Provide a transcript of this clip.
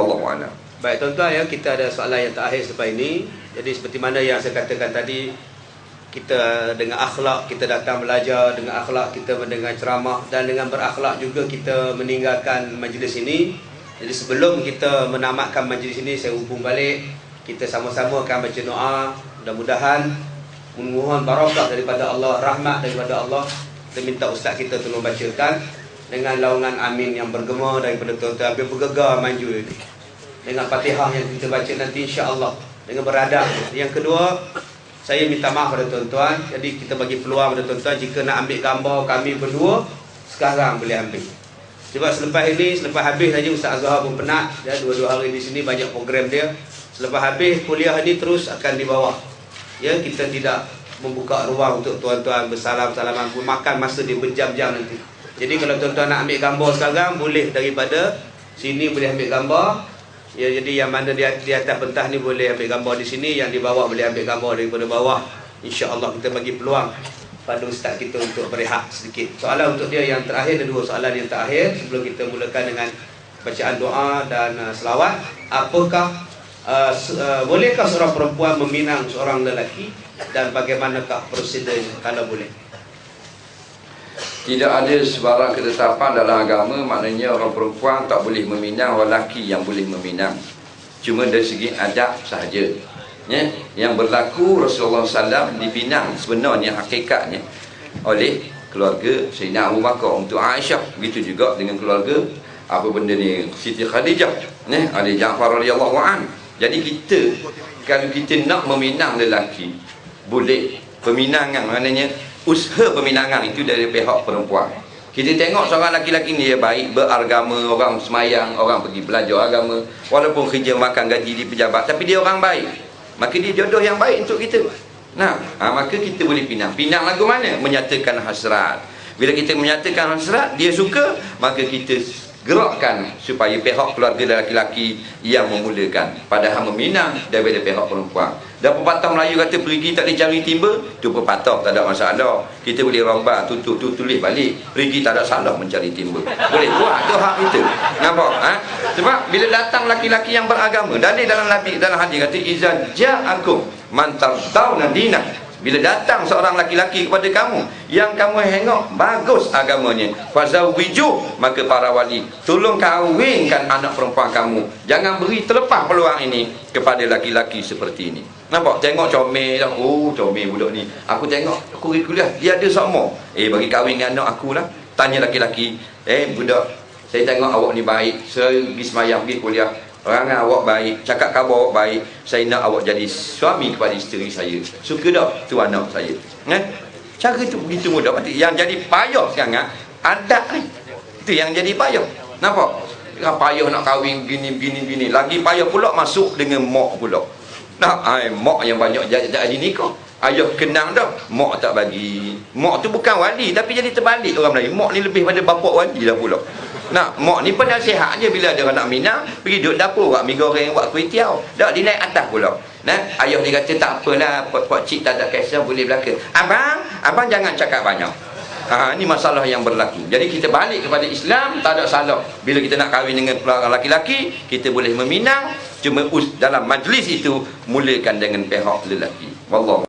Wallahu a'lam. Baik tuan-tuan ya, kita ada soalan yang terakhir selepas ini. Jadi seperti mana yang saya katakan tadi, kita dengan akhlak kita datang belajar, dengan akhlak kita mendengar ceramah dan dengan berakhlak juga kita meninggalkan majlis ini. Jadi sebelum kita menamatkan majlis ini, saya hubung balik. Kita sama-sama akan baca doa. Mudah-mudahan memohon barakah daripada Allah, rahmat daripada Allah. Kita minta ustaz kita tolong bacakan dengan laungan amin yang bergema daripada tuan-tuan. Biar bergegar maju ini dengan Fatihah yang kita baca nanti insya-Allah dengan beradab. Yang kedua, saya minta maaf pada tuan-tuan. Jadi kita bagi peluang pada tuan-tuan jika nak ambil gambar kami berdua, sekarang boleh ambil. Sebab selepas ini, selepas habis saja Ustaz Azhar pun penat. Ya, dua-dua hari di sini banyak program dia. Selepas habis kuliah ini terus akan di bawah. Ya, kita tidak membuka ruang untuk tuan-tuan bersalam-salaman pun makan masa dia berjam-jam nanti. Jadi kalau tuan-tuan nak ambil gambar sekarang boleh daripada sini boleh ambil gambar Ya, jadi yang mana di, di atas pentas ni boleh ambil gambar di sini, yang di bawah boleh ambil gambar daripada bawah. Insya-Allah kita bagi peluang pada ustaz kita untuk berehat sedikit. Soalan untuk dia yang terakhir ada dua soalan yang terakhir sebelum kita mulakan dengan bacaan doa dan uh, selawat. Apakah uh, uh, bolehkah seorang perempuan meminang seorang lelaki dan bagaimanakah prosedurnya kalau boleh? Tidak ada sebarang ketetapan dalam agama maknanya orang perempuan tak boleh meminang orang lelaki yang boleh meminang. Cuma dari segi adab sahaja. Ya, yang berlaku Rasulullah SAW dipinang sebenarnya hakikatnya oleh keluarga Sayyidina Abu Bakar untuk Aisyah begitu juga dengan keluarga apa benda ni Siti Khadijah ya Ali Ja'far radhiyallahu an jadi kita kalau kita nak meminang lelaki boleh peminangan maknanya usaha peminangan itu dari pihak perempuan. Kita tengok seorang lelaki-lelaki ni dia baik beragama orang semayang orang pergi belajar agama walaupun kerja makan gaji di pejabat tapi dia orang baik. Maka dia jodoh yang baik untuk kita. Nah ha, maka kita boleh pinang. Pinang lagu mana? Menyatakan hasrat. Bila kita menyatakan hasrat dia suka maka kita gerakkan supaya pihak keluarga lelaki-lelaki yang memulakan. Padahal meminang daripada pihak perempuan. Dan pepatah Melayu kata pergi tak boleh cari timba? Tu pepatah tak ada masalah. Kita boleh rombat tutup tu tulis balik. Pergi tak ada salah mencari timba. Boleh buat tu hak kita? Nampak ha? sebab bila datang lelaki-lelaki yang beragama dan dalam Nabi dalam hadis kata iza ja'akum man tardawna dinah bila datang seorang laki-laki kepada kamu yang kamu tengok bagus agamanya, fazawiju maka para wali tolong kahwinkan anak perempuan kamu. Jangan beri terlepas peluang ini kepada laki-laki seperti ini. Nampak tengok comel. Oh, comel budak ni. Aku tengok aku kuliah, dia ada sama. Eh bagi kahwin dengan anak aku lah. Tanya laki-laki, "Eh budak, saya tengok awak ni baik. Saya pergi semayang, pergi kuliah. Orang awak baik, cakap khabar awak baik. Saya nak awak jadi suami kepada isteri saya. Suka tak tu anak saya? Eh? Cara tu begitu mudah. Berarti yang jadi payah sekarang adat ni. Itu yang jadi payah. Nampak? Yang payah nak kahwin gini gini gini. Lagi payah pula masuk dengan mak pula. Nah, ai mak yang banyak jadi nikah. Ayah kenang dah, mak tak bagi. Mak tu bukan wali tapi jadi terbalik orang Melayu. Mak ni lebih pada bapak wali dah pula. Nak mak ni penasihat je bila orang nak minang, pergi duduk dapur buat mi goreng, buat kuih tiaw. Dak dia naik atas pula. Nah, ayah dia kata tak apalah, pak cik tak ada kisah boleh belaka. Abang, abang jangan cakap banyak. Ha, ini masalah yang berlaku. Jadi kita balik kepada Islam, tak ada salah. Bila kita nak kahwin dengan lelaki-lelaki, kita boleh meminang. Cuma dalam majlis itu, mulakan dengan pihak lelaki. Wallahu